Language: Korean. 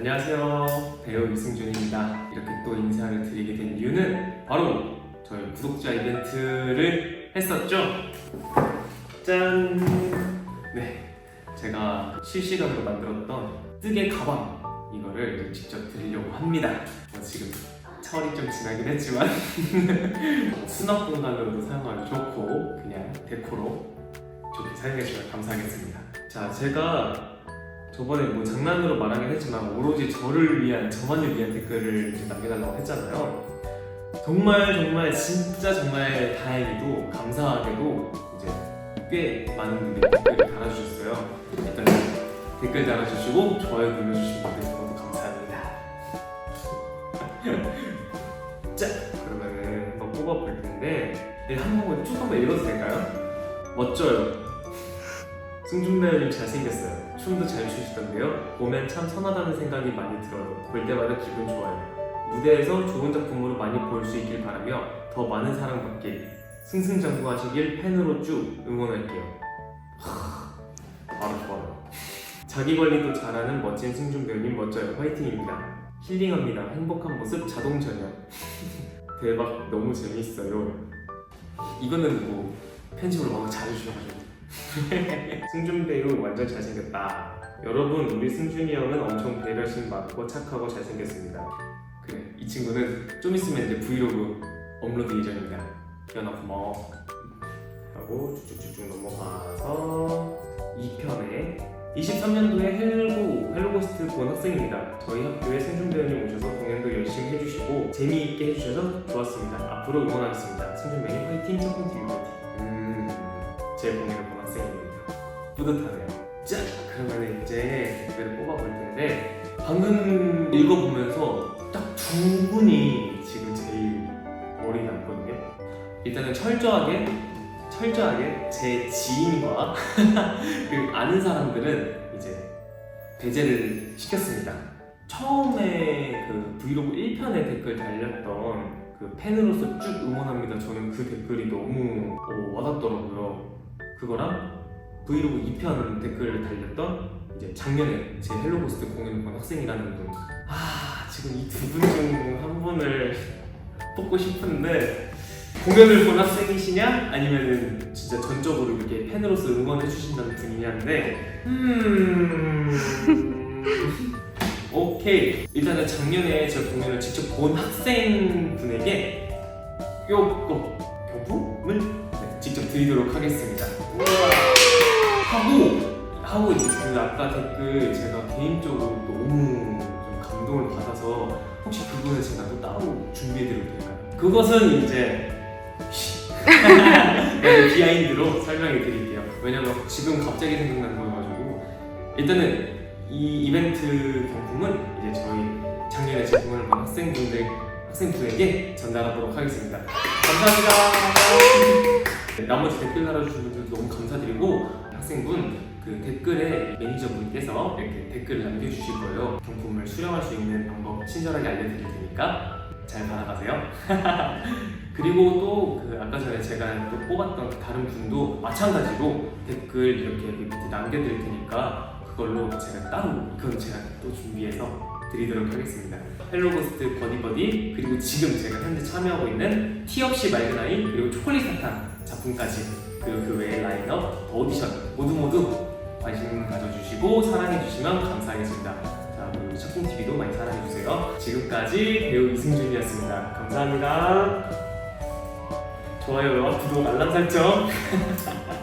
안녕하세요. 배우 이승준입니다. 이렇게 또 인사를 드리게 된 이유는 바로 저희 구독자 이벤트를 했었죠. 짠! 네. 제가 실시간으로 만들었던 뜨개 가방 이거를 직접 드리려고 합니다. 뭐 지금 철이 좀 지나긴 했지만 수납 공간으로도 사용하기 좋고 그냥 데코로 좋게 사용해주시면 감사하겠습니다. 자, 제가 저번에 뭐 장난으로 말하긴 했지만 오로지 저를 위한 저만을 위한 댓글을 남겨달라고 했잖아요. 정말 정말 진짜 정말 다행히도 감사하게도 이제 꽤 많은 분들이 댓글을 달아주셨어요. 일단 댓글 달아주시고 좋아요 눌러주신 분들 모두 감사합니다. 자 그러면은 한번 뽑아볼 텐데 네, 한 번만 쭉 한번 읽어도 될까요? 멋져요. 승준 배우님 잘생겼어요. 춤도 잘 추시던데요. 보면 참 선하다는 생각이 많이 들어요. 볼 때마다 기분 좋아요. 무대에서 좋은 작품으로 많이 볼 수 있길 바라며 더 많은 사랑 받길 승승장구하시길 팬으로 쭉 응원할게요. 하, 바로 좋아요. 자기 관리도 잘하는 멋진 승준 배우님 멋져요. 화이팅입니다. 힐링합니다. 행복한 모습 자동 전염. 대박 너무 재밌어요. 이거는 뭐 편집을 너무 잘해주셔가지고 승준 배우 완전 잘생겼다. 여러분 우리 승준이 형은 엄청 배려심 많고 착하고 잘생겼습니다. 그래 이 친구는 좀 있으면 이제 브이로그 업로드 예정입니다. 연아 고마워. 하고 쭉쭉쭉쭉 넘어가서 2편에 23년도에 헬고 헬로고스트 본 학생입니다. 저희 학교에 승준 배우님 오셔서 공연도 열심히 해주시고 재미있게 해주셔서 좋았습니다. 앞으로 응원하겠습니다. 승준 배우님 화이팅! 첫번 TV 화이팅! 음, 제 공연을 본 학생입니다. 뿌듯하네요. 자, 그러면 이제 댓글을 뽑아볼 텐데 방금 읽어보면서 딱 두 분이 지금 제일 머리 남거든요. 일단은 철저하게 철저하게 제 지인과 그 아는 사람들은 이제 배제를 시켰습니다. 처음에 그 브이로그 1편에 댓글 달렸던 그 팬으로서 쭉 응원합니다. 저는 그 댓글이 너무 어, 와닿더라고요. 그거랑 브이로그 2편 댓글을 달렸던 이제 작년에 제 헬로고스트 공연을 본 학생이라는 분. 아 지금 이 두 분 중 한 분을 뽑고 싶은데 공연을 본 학생이시냐? 아니면은 진짜 전적으로 이렇게 팬으로서 응원해 주신다는 분이냐인데 음. 오케이. 일단은 작년에 제 공연을 직접 본 학생분에게 요거 경품을 네, 직접 드리도록 하겠습니다. 하고 하고 이제 그 아까 댓글 제가 개인적으로 너무 좀 감동을 받아서 혹시 그분을 제가 또 따로 준비해드려도 될까요? 그것은 이제 네, 비하인드로 설명해 드릴게요. 왜냐면 지금 갑자기 생각난 거여가지고 일단은 이 이벤트 경품은 이제 저희 작년에 제 공연을 본 학생분들 학생분에게 전달하도록 하겠습니다. 감사합니다. 네, 나머지 댓글 달아주신 분들도 너무 감사드리고 학생분 그 댓글에 매니저분께서 이렇게 댓글을 남겨주실 거예요. 경품을 수령할 수 있는 방법 친절하게 알려드릴 테니까 잘 받아가세요. 그리고 또 그 아까 전에 제가 또 뽑았던 다른 분도 마찬가지로 댓글 이렇게 밑에 남겨드릴 테니까 그걸로 제가 따로 그건 제가 또 준비해서 드리도록 하겠습니다. 헬로고스트 버디버디 그리고 지금 제가 현재 참여하고 있는 티 없이 맑은 아이 그리고 초콜릿 사탕 작품까지 그리고 그 외의 라인업 오디션 모두 모두 관심 가져주시고 사랑해주시면 감사하겠습니다. 자 그리고 첫공 TV도 많이 사랑해주세요. 지금까지 배우 이승준이었습니다. 감사합니다. 좋아요와 구독 알람 설정